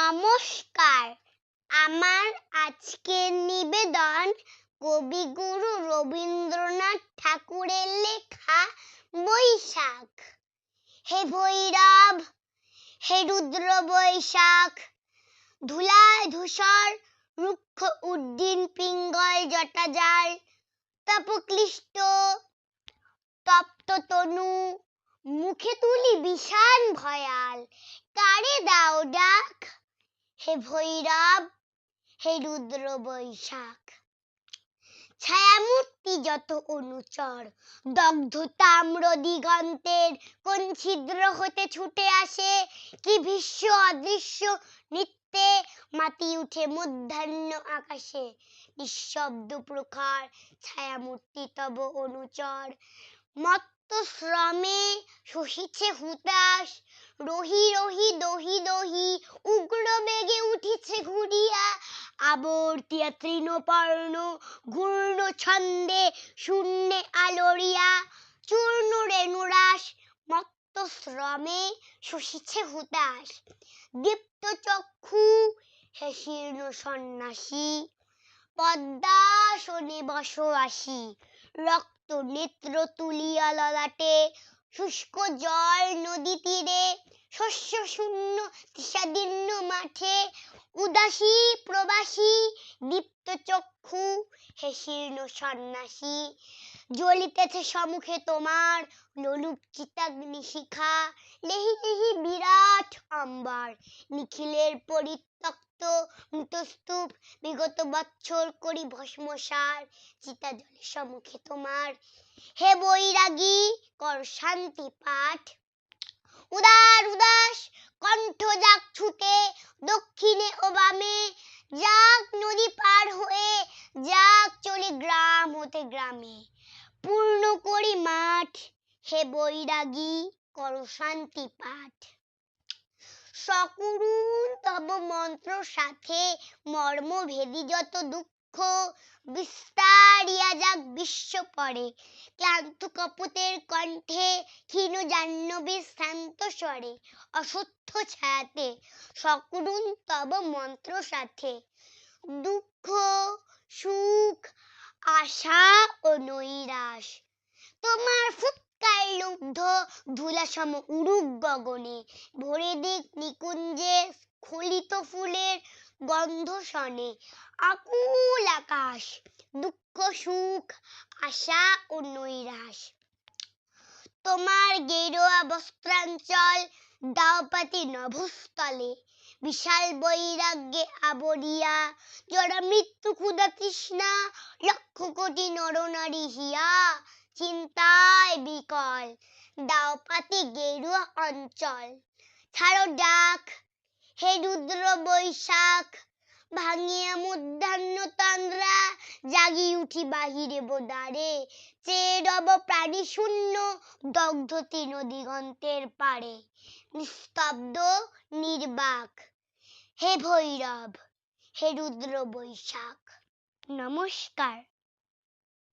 নমস্কার। আমার আজকের নিবেদন কবিগুরু রবীন্দ্রনাথ ঠাকুরের লেখা বৈশাখ। হে ভৈরব, হে রুদ্র বৈশাখ, ধুলায় ধূসর, রুক্ষ উদ্দিন পিঙ্গল জটাজাল তপক্লিষ্ট, তপ্ত তনু, মুখে তুলি বিশাল ভয়াল, কারে দাও ডাক? হে ভৈরব, হে রুদ্র বৈশাখ, ছায়ামূর্তি যত অনুচর, দগ্ধ তাম্র দিগন্তের কোন ছিদ্র হতে ছুটে আসে? কি ভীষ্ম অদৃশ্য নৃত্যে মাতি উঠে মধ্যাহ্ন আকাশে? নিঃশব্দ প্রখর ছায়ামূর্তি তব অনুচর। মত্ত শ্রমে শোষিছে হুতাশ, রহি রহি দহি দহি আবর্তিয়া তৃণপর্ণ, ঘূর্ণ ছন্দে শূন্যে আলোড়িয়া, চূর্ণ রেণুরাস মত্ত শ্রমে শোষিছে হুতাশ। দীপ্ত চক্ষু, হে শীর্ণ সন্ন্যাসী পদ্মাসনে বস আসি রক্ত নেত্র তুলিয়া ললাটে, শুষ্ক জল নদী তীরে শস্য শূন্য তৃষাদীর্ণ মাঠে উদাসী প্রবাসী দীপ্ত চক্ষু হে সন্ন্যাসী। জ্বলিতেছে সম্মুখে তোমার লোলুপ চিতাগ্নি শিখা। লেহি লেহি বিরাট অম্বর, নিখিলের পরিত্যক্ত মৃতস্তূপ বিগত বৎসর করি ভস্মসার চিতা জলের সম্মুখে তোমার হে বৈরাগী, কর শান্তি পাঠ। উদার উদাস কণ্ঠ যাক ছুটে দক্ষিণে ও বামে। যাক নদী পার হয়ে, যাক চলে গ্রাম হতে গ্রামে। পূর্ণ করি মাঠ, হে বৈরাগী, কর শান্তি পাঠ। সকরুণ তব মন্ত্র সাথে মর্ম ভেদি যত দুঃখ বিস্তারিয়া যাক বিশ্ব পরে। ক্লান্ত কপতের কণ্ঠে ক্ষীণ জাহ্নবীর শান্ত স্বরে অসত্য ছায়াতে, সকরুণ তব মন্ত্র সাথে। দুঃখ, সুখ, আশা ও নৈরাশ, তোমার ফুৎকার লুব্ধ ধুলাসম উড়ুক গগনে, ভরে দিক নিকুঞ্জে স্খলিত ফুলের গন্ধ শনে। আকুল আকাশ, দুঃখ, সুখ, আশা ও নৈরাশ। তোমার গেরুয়া বস্ত্রাঞ্চল দাওপাতি নভস্থলে। বিশাল বৈরাগ্যে আবরিয়া, জড়া মৃত্যু ক্ষুদা তৃষ্ণা, লক্ষ কোটি নরনারী হিয়া, চিন্তায় বিকল। দাওপাতি গেরুয়া অঞ্চল, ছাড়ো ডাক হে রুদ্র বৈশাখ, ভাঙিয়া মধ্যাহ্ন তন্দ্রা জাগি উঠি বাহিরে বোদারে। চেয়ে রব প্রাণী শূন্য, দগ্ধ তৃণ দিগন্তের পারে নিস্তব্ধ নির্বাক, হে ভৈরব, হে রুদ্র বৈশাখ। নমস্কার।